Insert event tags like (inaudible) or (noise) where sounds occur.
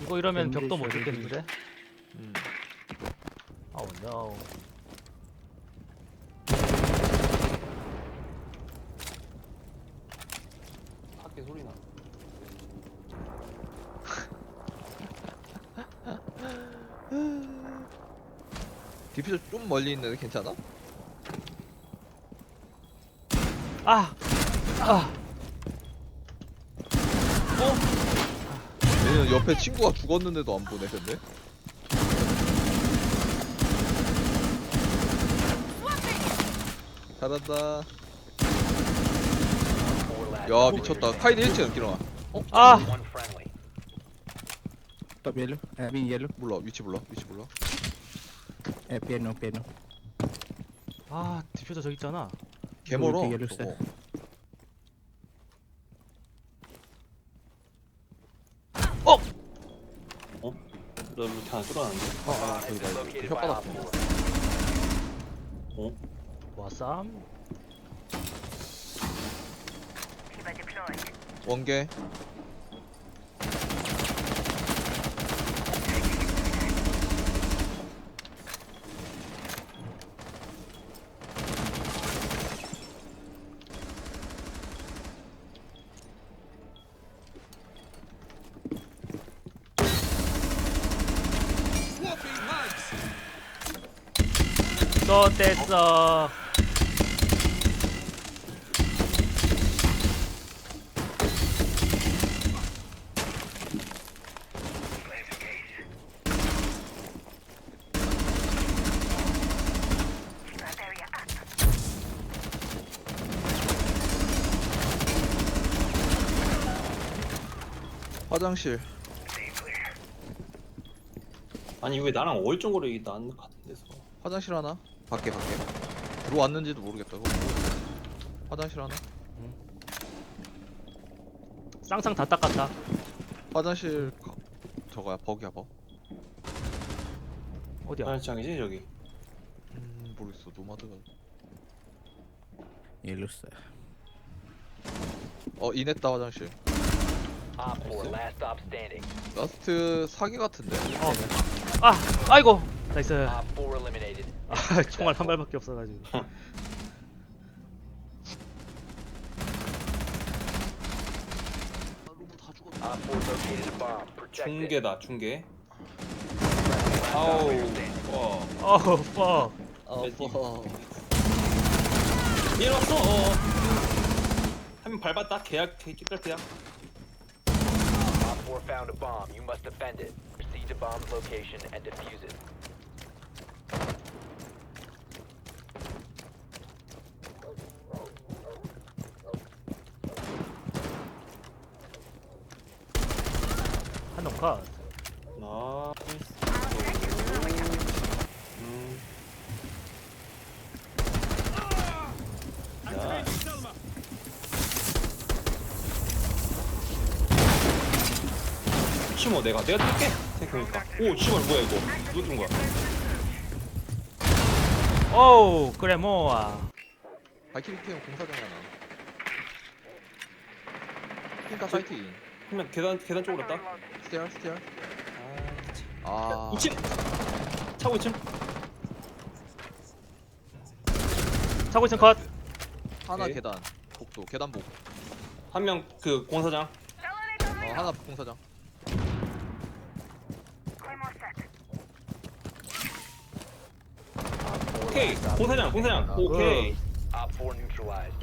이거 이러면 벽도 못 뚫겠는데? 음. 아우 노 밖에 소리 나. (laughs) 디퓨저 좀 멀리 있는데 괜찮아? 아! 아! 얘는 옆에 친구가 죽었는데도 안 보네 근데 잘한다 야 미쳤다 카이드 1층 기렁아 아! One friendly. Top yellow. I mean yellow. 몰라 위치 몰라 위치 몰라 Eh, piano, piano. 아 디퓨저 저기 있잖아 개멀어. 저거. 너 루트 하나 뚫어놨는데? 아, 아 이거 located by 혓바닥 4. 와쌈 원개 또 뗐어. 화장실. 아니 왜 나랑 월정거리 난 같은 데서 화장실 하나? 밖에 밖에. 들어왔는지도 모르겠다 그거. 화장실 하나? 쌍쌍 다 닦았다. 화장실 가- 저거야 버기야 버 어디야? 화장장이지 저기? 음 모르겠어. 노마드가. side. 어 이냈다 화장실. Op 4, last stop standing. 라스트 사기 같은데? 어. 아! 아이고! 나이스 Op 4 eliminated. 아 총알 한 발밖에 없어가지고 Op 4 located a bomb. Protect it. 중계다 중계 아우 와 어우 퍽아 일어났어 한명 밟았다 계약 계약 Op 4 found a bomb. You must defend it. Proceed to bomb's location and defuse it. 한놈 컷. 나이스 음. 치모 내가 내가 뜰게. 생각해보니까. 오 씨발 뭐야 이거? 누가 뜬 거야? 오우 그래 모아. 발키리 캠 공사장 하나. 핑카 파이팅 한명 계단 계단 쪽으로 갔다? 스테어 스테어. 아 아. 2층. 차고 2층. 차고 있은 컷. 하나 오케이. 계단 복도 계단 복. 한 명 그 공사장. 어 하나 공사장. Op 4 오케이. 공사장 공사장. 오케이. Op 4 neutralized.